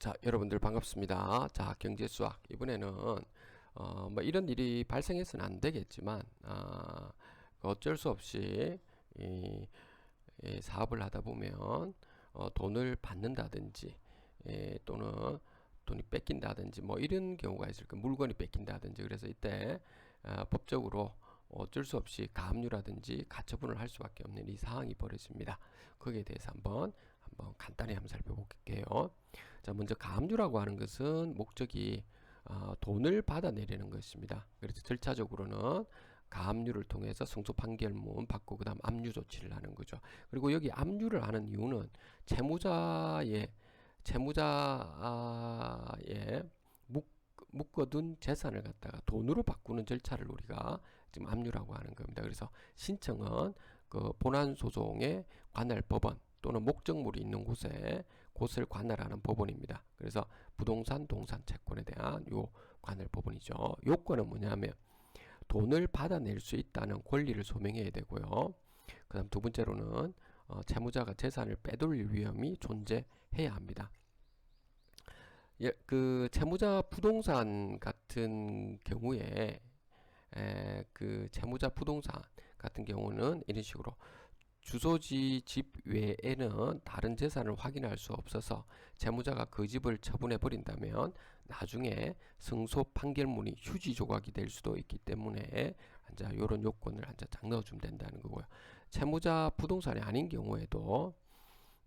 자, 여러분들 반갑습니다. 자, 경제 수학. 이번에는, 어, 뭐 이런 일이 발생해서는 안 되겠지만, 아, 어쩔 수 없이, 이, 이 사업을 하다 보면, 어, 돈을 받는다든지, 예, 또는 돈이 뺏긴다든지, 뭐 이런 경우가 있을 거예요. 물건이 뺏긴다든지. 그래서 이때, 아, 법적으로 어쩔 수 없이 가압류라든지 가처분을 할 수밖에 없는 이 상황이 벌어집니다. 거기에 대해서 한번 한번 간단히 한번 살펴볼게요. 자, 먼저 가압류라고 하는 것은 목적이 어, 돈을 받아내려는 것입니다. 그래서 절차적으로는 가압류를 통해서 승소 판결문 받고 그다음 압류 조치를 하는 거죠. 그리고 여기 압류를 하는 이유는 채무자의 채무자의 묵 묶어둔 재산을 갖다가 돈으로 바꾸는 절차를 우리가 지금 압류라고 하는 겁니다. 그래서 신청은 그 본안 소송의 관할 법원 또는 목적물이 있는 곳에 곳을 관할하는 법원입니다. 그래서 부동산, 동산, 채권에 대한 요 관할 법원이죠. 요건은 뭐냐면 돈을 받아낼 수 있다는 권리를 소명해야 되고요. 그 다음 두 번째로는 어, 채무자가 재산을 빼돌릴 위험이 존재해야 합니다. 예, 그 채무자 부동산 같은 경우에 에, 그 채무자 부동산 같은 경우는 이런 식으로 주소지 집 외에는 다른 재산을 확인할 수 없어서 채무자가 그 집을 처분해 버린다면 나중에 승소 판결문이 휴지 조각이 될 수도 있기 때문에 이제 이런 요건을 한자 쫙 넣어 주면 된다는 거고요. 채무자 부동산이 아닌 경우에도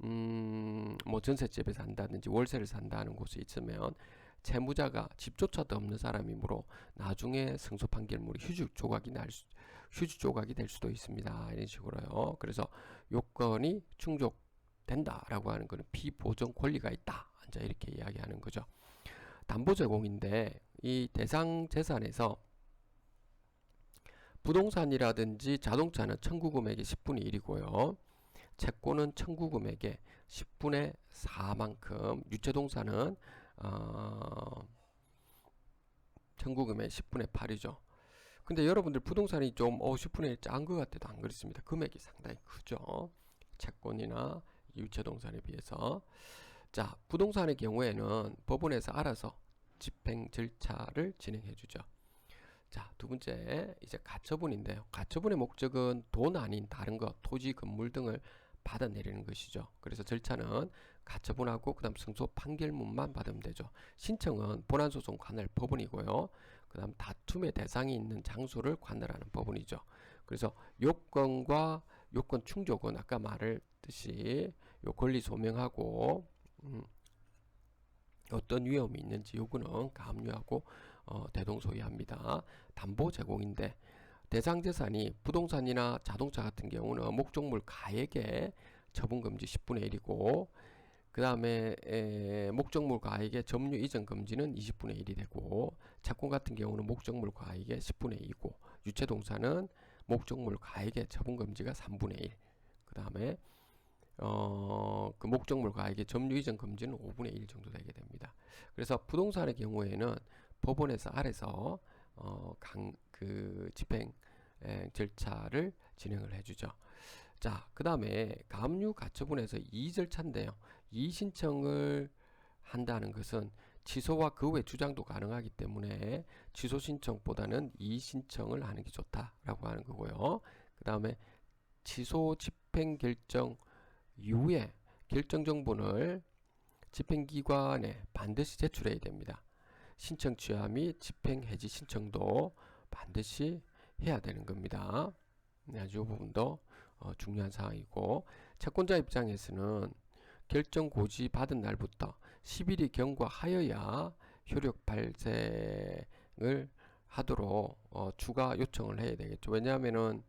음, 뭐 전셋집에 산다든지 월세를 산다는 곳에 있으면 채무자가 집조차도 없는 사람이므로 나중에 승소 판결물이 휴지 조각이 날 수, 휴지 조각이 될 수도 있습니다. 이런 식으로요. 그래서 요건이 충족된다라고 하는 것은 피보정 권리가 있다. 이제 이렇게 이야기하는 거죠. 담보 제공인데 이 대상 재산에서 부동산이라든지 자동차는 청구 금액의 10분의 1이고요. 채권은 청구 금액의 10분의 4만큼, 유체동산은 어, 청구 금액 10분의 8이죠. 근데 여러분들 부동산이 좀 어, 10분의 1 작은 것 같아도 안 그렇습니다. 금액이 상당히 크죠. 채권이나 유체동산에 비해서. 자, 부동산의 경우에는 법원에서 알아서 집행 절차를 진행해 주죠. 자, 두 번째, 이제 가처분인데요. 가처분의 목적은 돈 아닌 다른 것, 토지, 건물 등을 받아내리는 것이죠. 그래서 절차는 가처분하고 그다음 승소 판결문만 받으면 되죠. 신청은 본안소송 관할 법원이고요. 그 다음 다툼의 대상이 있는 장소를 관할하는 법원이죠. 그래서 요건과 요건 충족은 아까 말했듯이 요 권리 소명하고 음, 어떤 위험이 있는지 요구는 가압류하고 어, 대동소이합니다. 담보 제공인데 대상 재산이 부동산이나 자동차 같은 경우는 목적물 가액의 처분 금지 10분의 1이고 그 다음에 목적물 가액의 점유 이전 금지는 20분의 1이 되고 채권 같은 경우는 목적물 가액의 10분의 2고 유체동산은 목적물 가액의 처분 금지가 3분의 1. 그 다음에 어, 그 목적물 가액의 점유 이전 금지는 5분의 1 정도 되게 됩니다. 그래서 부동산의 경우에는 법원에서 아래서 어, 강, 그 집행 에, 절차를 진행을 해주죠. 자, 그 다음에 가압류 가처분에서 이 절차인데요. 이 신청을 한다는 것은 취소와 그 외 주장도 가능하기 때문에 취소 신청보다는 이 신청을 하는 게 좋다라고 하는 거고요. 그 다음에 취소 집행 결정 이후에 결정 정보를 집행기관에 반드시 제출해야 됩니다. 신청 취하 및 집행 해지 신청도 반드시 해야 되는 겁니다. 네, 아주 이 부분도 어, 중요한 사항이고 채권자 입장에서는 결정 고지 받은 날부터 10일이 경과하여야 효력 발생을 하도록 어, 추가 요청을 해야 되겠죠. 왜냐하면은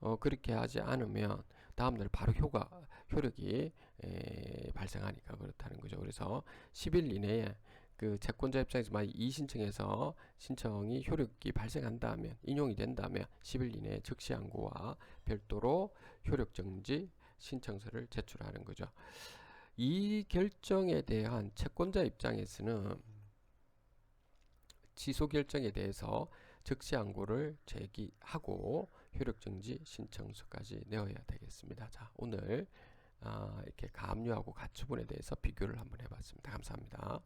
어, 그렇게 하지 않으면 다음날 바로 효과 효력이 에, 발생하니까 그렇다는 거죠. 그래서 10일 이내에 그 채권자 입장에서 만약 이 신청에서 신청이 효력이 발생한다면 인용이 된다면 10일 이내에 즉시 항고와 별도로 효력 정지 신청서를 제출하는 거죠. 이 결정에 대한 채권자 입장에서는 취소 결정에 대해서 즉시 항고를 제기하고 효력 정지 신청서까지 내어야 되겠습니다. 자, 오늘 아, 이렇게 가압류하고 가처분에 대해서 비교를 한번 해봤습니다. 감사합니다.